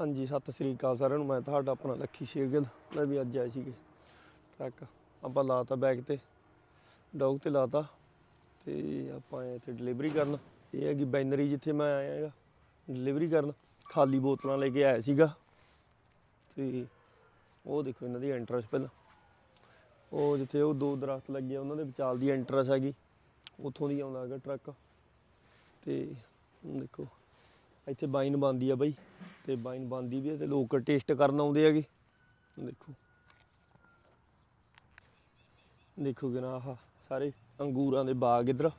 ਹਾਂਜੀ, ਸਤਿ ਸ੍ਰੀ ਅਕਾਲ ਸਾਰਿਆਂ ਨੂੰ। ਮੈਂ ਤੁਹਾਡਾ ਆਪਣਾ ਲੱਖੀ ਸ਼ੇਰਗਿੱਲ। ਲੈ ਵੀ ਅੱਜ ਆਏ ਸੀਗੇ ਟਰੱਕ। ਆਪਾਂ ਲਾਤਾ ਬੈਗ ਤੇ, ਡੌਗ ਤੇ ਲਾਤਾ ਤੇ ਆਪਾਂ ਆਏ ਇੱਥੇ ਡਿਲੀਵਰੀ ਕਰਨ। ਇਹ ਹੈਗੀ ਬੈਨਰੀ ਜਿੱਥੇ ਮੈਂ ਆਇਆ ਹੈਗਾ, ਡਿਲੀਵਰੀ ਕਰਨ। ਖਾਲੀ ਬੋਤਲਾਂ ਲੈ ਕੇ ਆਇਆ ਸੀਗਾ ਤੇ ਉਹ ਦੇਖੋ ਇਹਨਾਂ ਦੀ ਐਂਟਰੈਂਸ ਪਹਿਲਾਂ। ਉਹ ਜਿੱਥੇ ਉਹ ਦੋ ਦਰਖਤ ਲੱਗੇ ਉਹਨਾਂ ਦੇ ਵਿਚਾਲ ਦੀ ਐਂਟਰੈਂਸ ਹੈਗੀ। ਉੱਥੋਂ ਦੀ ਆਉਂਦਾ ਹੈਗਾ ਟਰੱਕ। ਤੇ ਦੇਖੋ। ਇੱਥੇ ਬਾਈਨ ਬਣਦੀ ਆ ਬਾਈ, ਤੇ ਬਾਈਨ ਬਣਦੀ ਵੀ ਹੈ ਤੇ ਲੋਕ ਟੇਸਟ ਕਰਨ ਆਉਂਦੇ ਹੈਗੇ। ਦੇਖੋ। ਦੇਖੋ ਨਾ ਆਹ ਸਾਰੇ ਅੰਗੂਰਾਂ ਦੇ ਬਾਗ ਇਧਰ।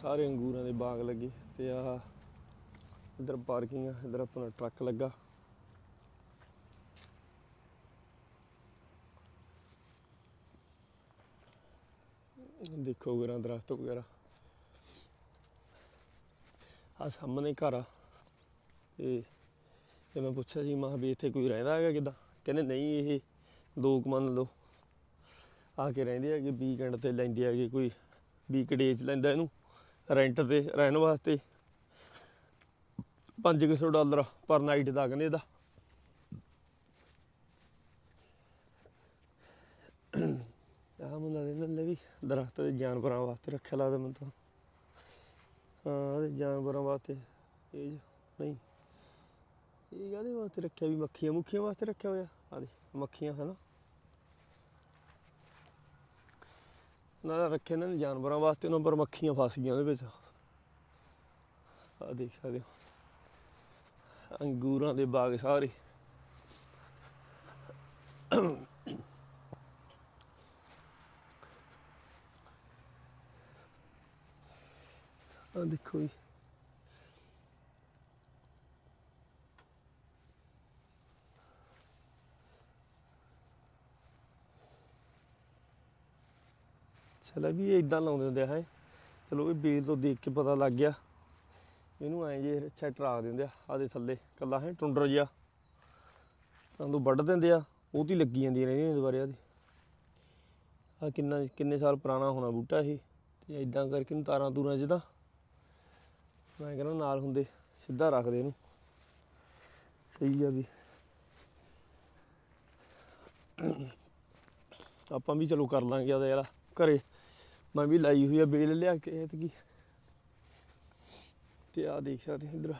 ਸਾਰੇ ਅੰਗੂਰਾਂ ਦੇ ਬਾਗ ਲੱਗੇ ਤੇ ਆਹ ਇਧਰ ਪਾਰਕਿੰਗ ਆ, ਇਧਰ ਆਪਣਾ ਟਰੱਕ ਲੱਗਾ। ਦੇਖੋ ਗਰਾਂ ਦਰਖਤ ਵਗੈਰਾ। ਆ ਸਾਹਮਣੇ ਘਰ ਆ। ਤੇ ਤੇ ਮੈਂ ਪੁੱਛਿਆ ਸੀ, ਮਾਂ ਵੀ ਇੱਥੇ ਕੋਈ ਰਹਿੰਦਾ ਹੈਗਾ ਕਿਦਾਂ? ਕਹਿੰਦੇ ਨਹੀਂ, ਇਹ ਦੋ ਮੰਨ ਲਓ। ਆ ਕੇ ਰਹਿੰਦੇ ਹੈਗੇ ਵੀਕਐਂਡ ਤੇ ਲੈਂਦੇ ਹੈਗੇ ਕੋਈ ਵੀਕਡੇਜ ਲੈਂਦਾ ਇਹਨੂੰ ਰੈਂਟ ਤੇ ਰਹਿਣ ਵਾਸਤੇ। 500 ਡਾਲਰ ਪਰ ਨਾਈਟ ਦਾ ਕਹਿੰਦੇ ਇਹਦਾ। ਆਹ ਮੁੰਡਾ ਦੇ ਨਾਲ ਵੀ ਦਰਖਤ ਦੇ ਜਾਨਵਰਾਂ ਵਾਸਤੇ ਰੱਖਿਆ ਲੱਗਦਾ ਮੈਨੂੰ ਤਾਂ। ਹਾਂ ਇਹਦੇ ਜਾਨਵਰਾਂ ਵਾਸਤੇ। ਇਹ ਜ- ਨਹੀਂ। ਇਹ ਕਾਹਦੇ ਵਾਸਤੇ ਰੱਖਿਆ ਵੀ ਮੱਖੀਆਂ? ਮੁੱਖੀਆਂ ਵਾਸਤੇ ਰੱਖਿਆ ਹੋਇਆ? ਆ ਦੇ ਮੱਖੀਆਂ, ਹਨਾ? ਨਾ ਰੱਖੇ ਇਹਨਾਂ ਨੇ ਜਾਨਵਰਾਂ ਵਾਸਤੇ, ਉਹਨਾਂ ਪਰ ਮੱਖੀਆਂ ਫਸ ਗਈਆਂ ਉਹਦੇ ਵਿੱਚ। ਆ ਦੇਖ ਸਕਦੇ ਹੋ। ਅੰਗੂਰਾਂ ਦੇ ਬਾਗ ਸਾਰੇ। ਆ ਦੇਖੋ ਜੀ। ਚਲੋ ਵੀ ਇਹ ਇਦਾਂ ਲਾਉਂਦੇ ਹੁੰਦੇ ਆ, ਹੈ। ਚਲੋ ਇਹ ਬੇਲ ਤੋਂ ਦੇਖ ਕੇ ਪਤਾ ਲੱਗ ਗਿਆ। ਇਹਨੂੰ ਐਂ ਜੇ ਅੱਛਾ ਟਰਾ ਦਿੰਦੇ ਆ ਆਦੇ ਥੱਲੇ ਕੱਲਾ ਹੈ, ਟੁੰਡਰ ਜਿਹਾ। ਤਾਂ ਤੋਂ ਵੱਢ ਦਿੰਦੇ ਆ, ਉਹ ਤੇ ਲੱਗੀ ਜਾਂਦੀਆਂ ਰਹਿੰਦੀਆਂ ਦੁਬਾਰੇ ਆਦੀ ਆ ਕਿੰਨਾ, ਕਿੰਨੇ ਸਾਲ ਪੁਰਾਣਾ ਹੋਣਾ ਬੂਟਾ ਇਹ, ਤੇ ਇਦਾਂ ਕਰਕੇ ਨੂੰ ਤਾਰਾਂ ਤੂਰਾਂ 'ਚ ਤਾਂ ਮੈਂ ਕਹਿੰਦਾ ਨਾਲ ਹੁੰਦੇ, ਸਿੱਧਾ ਰੱਖਦੇ ਇਹਨੂੰ। ਸਹੀ ਆ ਵੀ। ਆਪਾਂ ਵੀ ਚਲੋ ਕਰ ਲਾਂਗੇ ਉਹਦਾ ਯਾਰ, ਘਰੇ। ਮੈਂ ਵੀ ਲਾਈ ਹੋਈ ਆ ਬੇਲ ਲਿਆ ਕੇ ਐਤਕੀ। ਤੇ ਆ ਦੇਖ ਸਕਦੇ ਇਧਰ।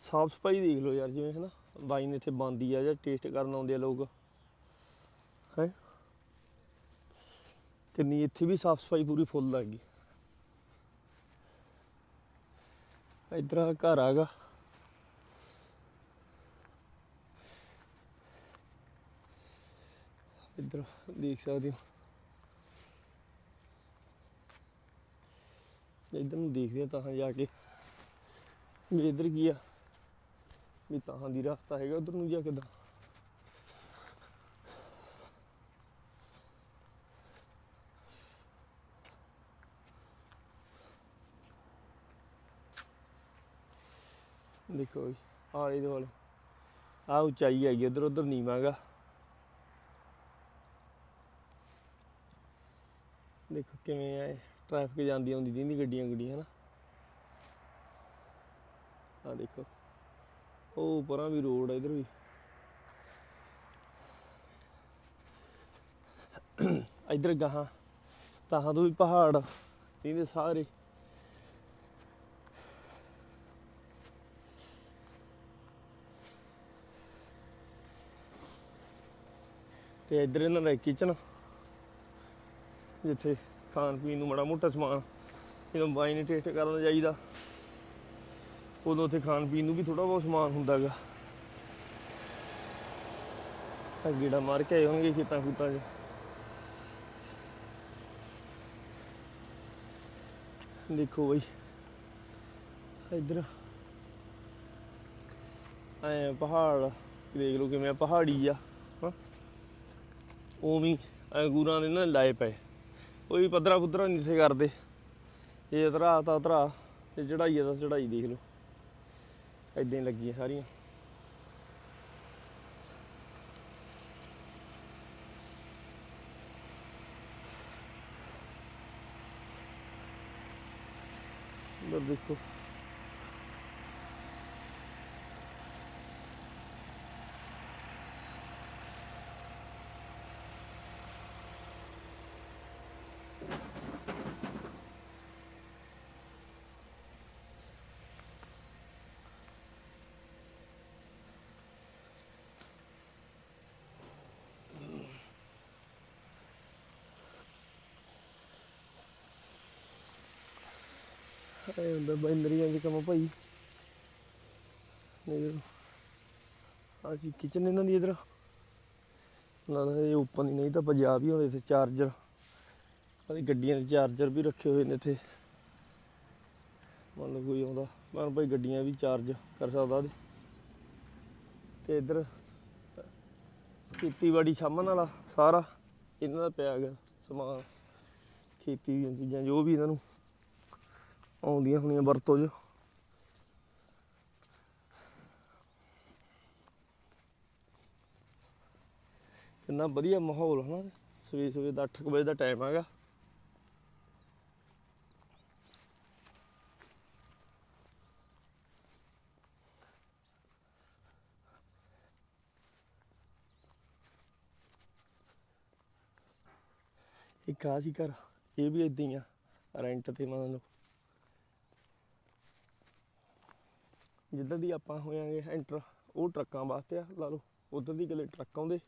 ਸਾਫ਼ ਸਫ਼ਾਈ ਦੇਖ ਲਓ ਯਾਰ, ਜਿਵੇਂ ਹਨਾ ਵਾਈਨ ਇੱਥੇ ਬੰਦੀ ਆ ਜਾਂ ਟੇਸਟ ਕਰਨ ਆਉਂਦੇ ਆ ਲੋਕ। ਹੈ? ਕਿੰਨੀ ਇੱਥੇ ਵੀ ਸਾਫ਼ ਸਫ਼ਾਈ ਪੂਰੀ ਫੁੱਲ ਲੱਗ ਇਧਰ ਘਰ ਆਗਾ। ਇਧਰ ਦੇਖ ਸਕਦੇ ਹੋ। ਇਧਰ ਨੂੰ ਦੇਖਦੇ ਆ ਤਾਂ ਜਾ ਕੇ। ਵੀ ਇਧਰ ਕੀ ਆ? ਵੀ ਤਾਂ ਦੀ ਰਸਤਾ ਹੈਗਾ, ਉਧਰ ਨੂੰ ਜਾ ਕਿੱਦਾਂ ਦੇਖੋ ਜੀ, ਆਲੇ ਦੁਆਲੇ। ਆ ਉਚਾਈ ਹੈਗੀ ਉਧਰ ਉਧਰ ਨੀਵਾਂਗਾ ਦੇਖੋ ਕਿਵੇਂ ਆ ਟ੍ਰੈਫਿਕ ਜਾਂਦੀ ਆਉਂਦੀ ਦਿੰਦੀ ਗੱਡੀਆਂ ਗੱਡੀਆਂ, ਹਨਾ? ਆ ਦੇਖੋ। ਉਹ ਪਰਾਂ ਵੀ ਰੋਡ ਆ, ਇਧਰ ਵੀ। ਇਧਰ ਗਾਹਾਂ ਤਾਹਾਂ ਤੋਂ ਵੀ ਪਹਾੜ, ਇਹਦੇ ਸਾਰੇ। ਤੇ ਇੱਧਰ ਇਹਨਾਂ ਦਾ ਕਿਚਨ ਜਿੱਥੇ ਖਾਣ ਪੀਣ ਨੂੰ ਮਾੜਾ ਮੋਟਾ ਸਮਾਨ, ਜਦੋਂ ਵਾਈਨ ਟੇਸਟ ਕਰਨ ਜਾਈਦਾ, ਉਦੋਂ ਉੱਥੇ ਖਾਣ ਪੀਣ ਨੂੰ ਵੀ ਥੋੜਾ ਬਹੁਤ ਸਮਾਨ ਹੁੰਦਾਗਾ ਆ ਗੇੜਾ ਮਾਰ ਕੇ ਆਏ ਹੋਣਗੇ ਖੇਤਾਂ ਖੂਤਾਂ 'ਚ। ਦੇਖੋ ਬਈ, ਇੱਧਰ ਐ ਪਹਾੜ, ਦੇਖ ਲਓ ਕਿਵੇਂ ਪਹਾੜੀ ਆ। ਉਵੇਂ ਅੰਗੂਰਾਂ ਦੇ ਨਾ ਲਾਏ ਪਏ। ਕੋਈ ਪੱਧਰਾ ਪੁੱਧਰਾ ਨਹੀਂ ਸੇ ਕਰਦੇ। ਇਹ ਧਰਾ ਤਾਂ ਧਰਾ, ਤੇ ਚੜਾਈ ਦਾ ਚੜਾਈ ਦੇਖ ਲਓ। ਐਦਾਂ ਹੀ ਲੱਗੀਆਂ ਸਾਰੀਆਂ। ਦੇਖੋ। ਇਹ ਹੁੰਦਾ ਬਾਈਨਰੀਆਂ ਦੇ ਕੰਮ ਭਾਈ। ਕਿਚਨ ਇਹਨਾਂ ਦੀ ਇਧਰ। ਨਾ ਇਹ ਓਪਨ ਹੀ ਨਹੀਂ ਤਾਂ ਪੰਜਾਬ ਹੀ ਹੁੰਦੇ ਇੱਥੇ ਚਾਰਜਰ ਆਦੀ ਗੱਡੀਆਂ ਦੇ ਚਾਰਜਰ ਵੀ ਰੱਖੇ ਹੋਏ ਨੇ ਇੱਥੇ। ਮੰਨ ਲਓ ਕੋਈ ਆਉਂਦਾ ਪਰ ਭਾਈ ਗੱਡੀਆਂ ਵੀ ਚਾਰਜ ਕਰ ਸਕਦਾ ਉਹਦੇ। ਤੇ ਇਧਰ ਖੇਤੀਬਾੜੀ ਸਾਹਮਣ ਵਾਲਾ ਸਾਰਾ, ਇਹਨਾਂ ਦਾ ਪਿਆ ਗਿਆ ਸਮਾਨ। ਖੇਤੀ ਦੀਆਂ ਚੀਜ਼ਾਂ, ਜੋ ਵੀ ਇਹਨਾਂ ਨੂੰ ਆਉਂਦੀਆਂ ਹੋਣੀਆਂ ਵਰਤੋਂ 'ਚ। ਕਿੰਨਾ ਵਧੀਆ ਮਾਹੌਲ ਹਨਾ। ਸਵੇਰੇ ਸਵੇਰੇ ਦਾ 8 ਵਜੇ ਦਾ ਟਾਈਮ ਹੈਗਾ। ਇੱਕ ਆ ਸੀ ਘਰ, ਇਹ ਵੀ ਇਦਾਂ ਹੀ ਆ। ਰੈਂਟ ਤੇ ਮੰਨ ਲਓ। ਜਿੱਦਾਂ ਦੀ ਆਪਾਂ ਹੋਇਆਂਗੇ ਐਂਟਰ, ਉਹ ਟਰੱਕਾਂ ਵਾਸਤੇ ਆ, ਲਾ ਲਓ, ਉਧਰ ਦੀ ਗਲੇ ਟਰੱਕ ਆਉਂਦੇ।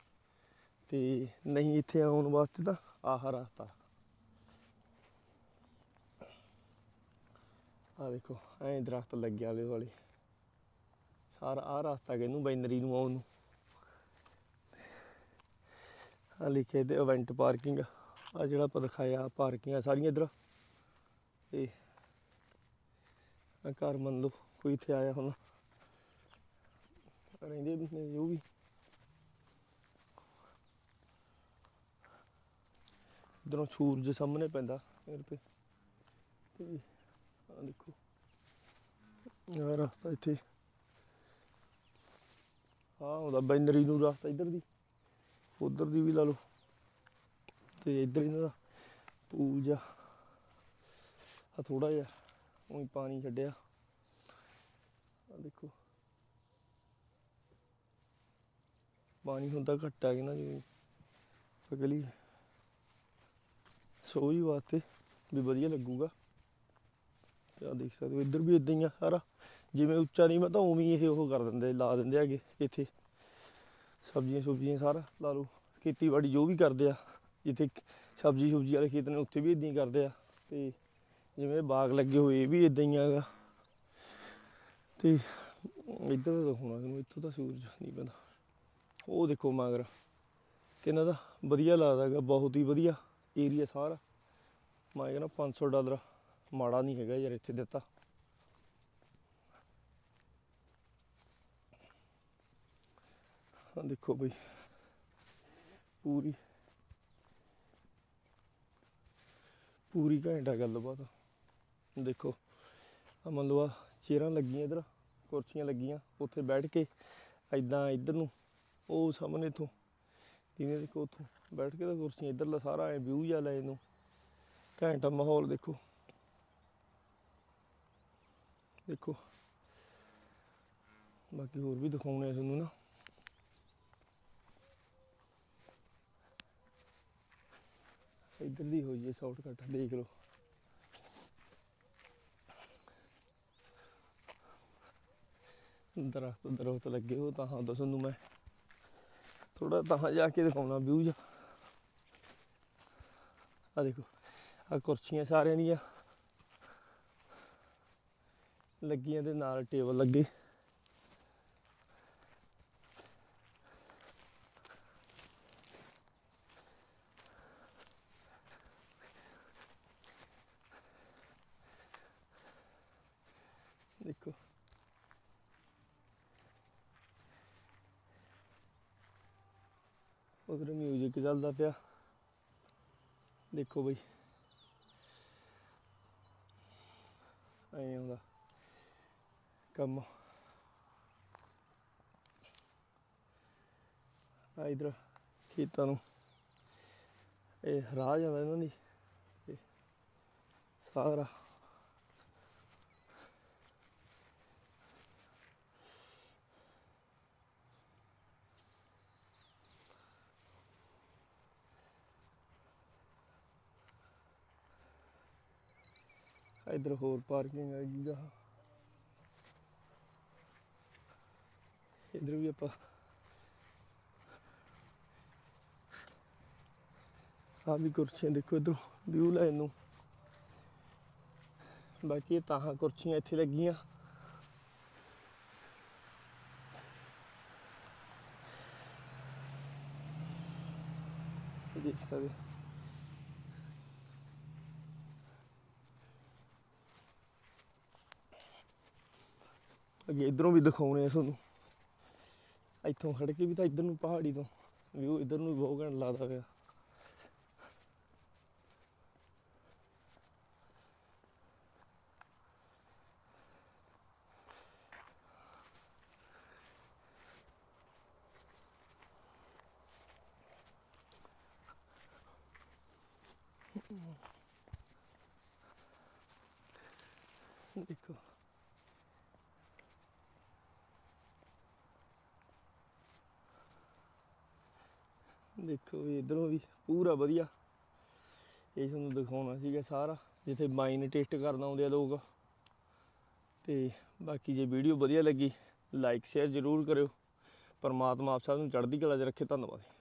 ਤੇ ਨਹੀਂ ਇੱਥੇ ਆਉਣ ਵਾਸਤੇ ਤਾਂ ਆਹ ਰਸਤਾ। ਆ ਦੇਖੋ, ਐਂ ਦਰਖਤ ਲੱਗਿਆ ਆਲੇ ਵਾਲੇ ਸਾਰਾ ਆਹ ਰਸਤਾ ਕਿ ਇਹਨੂੰ ਬਾਈਨਰੀ ਨੂੰ ਆਉਣ ਨੂੰ। ਆ ਲਿਖੇ ਤੇ ਇਵੈਂਟ ਪਾਰਕਿੰਗ ਆ ਜਿਹੜਾ ਆਪਾਂ ਦਿਖਾਇਆ ਪਾਰਕਿੰਗਾਂ ਸਾਰੀਆਂ ਇਧਰ। ਤੇ ਆ ਘਰ ਮੰਨ ਲਓ ਕੋਈ ਇੱਥੇ ਆਇਆ ਹੁਣ। ਰਹਿੰਦੇ ਵੀ ਨੇ ਉਹ ਵੀ। ਇਧਰੋਂ ਸੂਰਜ ਸਾਹਮਣੇ ਪੈਂਦਾ ਮੇਰੇ ਤੇ। ਤੇ ਆ ਦੇਖੋ। ਆ ਰਸਤਾ ਇੱਥੇ। ਆ ਉਹਦਾ ਬੈਨਰੀ ਨੂੰ ਰਸਤਾ ਇੱਧਰ ਦੀ। ਉਧਰ ਦੀ ਵੀ ਲਾ ਲਓ। ਤੇ ਇੱਧਰ ਇਹਨਾਂ ਦਾ ਪੂਲ ਜਾ ਆ ਥੋੜਾ ਜਿਹਾ, ਉਹੀ ਪਾਣੀ ਛੱਡਿਆ। ਆ ਦੇਖੋ। ਪਾਣੀ ਹੁੰਦਾ ਘੱਟ ਹੈ ਕਿ ਨਾ ਜਿਵੇਂ ਅਗਲੀ ਸੋਈ ਵਾਸਤੇ ਵੀ ਵਧੀਆ ਲੱਗੂਗਾ। ਤੇ ਆ ਦੇਖ ਸਕਦੇ ਹੋ, ਇੱਧਰ ਵੀ ਇਦਾਂ ਹੀ ਆ ਸਾਰਾ। ਜਿਵੇਂ ਉੱਚਾ ਨਹੀਂ, ਮੈਂ ਤਾਂ ਉਵੇਂ ਇਹ ਉਹ ਕਰ ਦਿੰਦੇ, ਲਾ ਦਿੰਦੇ ਹੈਗੇ ਇੱਥੇ। ਸਬਜ਼ੀਆਂ ਸੁਬਜ਼ੀਆਂ ਸਾਰਾ, ਲਾ ਲਓ, ਖੇਤੀਬਾੜੀ ਜੋ ਵੀ ਕਰਦੇ ਆ। ਜਿੱਥੇ ਸਬਜ਼ੀ ਸੁਬਜ਼ੀ ਵਾਲੇ ਖੇਤ ਨੇ, ਉੱਥੇ ਵੀ ਇਦਾਂ ਹੀ ਕਰਦੇ ਆ। ਤੇ ਜਿਵੇਂ ਬਾਗ ਲੱਗੇ ਹੋਏ, ਇਹ ਵੀ ਇਦਾਂ ਹੀ ਹੈਗਾ ਤੇ ਇੱਧਰ ਦਾ ਦਿਖਾਉਣਾ ਤੁਹਾਨੂੰ ਇੱਥੋਂ ਤਾਂ ਸੂਰਜ ਨਹੀਂ ਪੈਂਦਾ ਉਹ ਦੇਖੋ ਮਗਰ, ਕਿੰਨਾ ਦਾ ਵਧੀਆ ਲੱਗਦਾ ਹੈਗਾ, ਬਹੁਤ ਹੀ ਵਧੀਆ ਏਰੀਆ ਸਾਰਾ। ਮੈਂ ਕਹਿੰਦਾ 500 ਡਾਲਰ, ਮਾੜਾ ਨਹੀਂ ਹੈਗਾ ਯਾਰ ਇੱਥੇ ਦਿੱਤਾ। ਆ ਦੇਖੋ ਬਈ, ਪੂਰੀ ਪੂਰੀ ਘੰਟਾ ਗੱਲਬਾਤ। ਦੇਖੋ ਆ ਮੰਨ ਲਓ ਆ ਚੇਰਾਂ ਲੱਗੀਆਂ ਇਧਰ। ਕੁਰਸੀਆਂ ਲੱਗੀਆਂ ਉੱਥੇ ਬੈਠ ਕੇ ਐਦਾਂ ਇੱਧਰ ਨੂੰ, ਉਹ ਸਾਹਮਣੇ ਤੋਂ ਜਿਵੇਂ ਦੇਖੋ ਉੱਥੋਂ ਬੈਠ ਕੇ ਤਾਂ ਕੁਰਸੀਆਂ ਇੱਧਰਲਾ ਸਾਰਾ ਐ ਵਿਊ ਜਿਹਾ ਲੈ ਇਹਨੂੰ, ਘੈਂਟਾ ਮਾਹੌਲ ਦੇਖੋ। ਦੇਖੋ। ਬਾਕੀ ਹੋਰ ਵੀ ਦਿਖਾਉਣੇ ਆ ਤੁਹਾਨੂੰ ਨਾ। ਇੱਧਰ ਦੀ ਹੋਈ ਹੈ ਸ਼ਾਰਟਕਟ ਦੇਖ ਲਓ। ਦਰਖਤ ਦਰਖਤ ਲੱਗੇ ਹੋ ਤਾਂ ਹਾਂ ਦੱਸਣ ਨੂੰ ਮੈਂ ਥੋੜਾ ਤਾਂ ਜਾ ਕੇ ਦਿਖਾਉਣਾ ਵਿਊ ਜਾ ਆ ਦੇਖੋ ਆ ਕੁਰਸੀਆਂ ਸਾਰਿਆਂ ਦੀਆਂ ਲੱਗੀਆਂ ਦੇ ਨਾਲ ਟੇਬਲ ਲੱਗੇ। ਦੇਖੋ। ਉਧਰ ਮਿਊਜ਼ਿਕ ਚੱਲਦਾ ਪਿਆ। ਦੇਖੋ ਬਈ। ਐਂ ਆਉਂਦਾ ਕੰਮ। ਆ ਇਧਰ ਖੇਤਾਂ ਨੂੰ। ਇਹ ਰਾਹ ਜਾਂਦਾ ਇਹਨਾਂ ਦੀ। ਸਾਰਾ। ਇੱਧਰ ਹੋਰ ਪਾਰਕਿੰਗ ਆ ਗਾ ਇੱਧਰ ਵੀ ਆਪਾਂ ਆ ਵੀ ਕੁਰਸੀਆਂ ਦੇਖੋ ਇੱਧਰੋਂ ਵਿਊ ਲੈਣ ਨੂੰ। ਬਾਕੀ ਤਾਂ ਕੁਰਸੀਆਂ ਇੱਥੇ ਲੱਗੀਆਂ। ਦੇਖ ਸਕਦੇ ਅੱਗੇ ਇਧਰੋਂ ਵੀ ਦਿਖਾਉਣੇ ਆ ਤੁਹਾਨੂੰ। ਇੱਥੋਂ ਖੜ ਕੇ ਵੀ ਤਾਂ ਇੱਧਰ ਨੂੰ ਪਹਾੜੀ ਤੋਂ ਵਿਊ ਇੱਧਰ ਨੂੰ ਬਹੁਤ ਘੈਂਟ ਲੱਗਦਾ ਪਿਆ। ਦੇਖੋ ਦੇਖੋ ਵੀ ਇਧਰੋਂ ਵੀ ਪੂਰਾ ਵਧੀਆ। ਇਹ ਤੁਹਾਨੂੰ ਦਿਖਾਉਣਾ ਸੀਗਾ ਸਾਰਾ, ਜਿੱਥੇ ਮਾਈਨ ਟੇਸਟ ਕਰਨ ਆਉਂਦੇ ਆ ਲੋਕ। ਤੇ ਬਾਕੀ ਜੇ ਵੀਡੀਓ ਵਧੀਆ ਲੱਗੀ ਲਾਈਕ ਸ਼ੇਅਰ ਜ਼ਰੂਰ ਕਰਿਓ। ਪਰਮਾਤਮਾ ਆਪ ਸਭ ਨੂੰ ਚੜ੍ਹਦੀ ਕਲਾ 'ਚ ਰੱਖੇ। ਧੰਨਵਾਦ।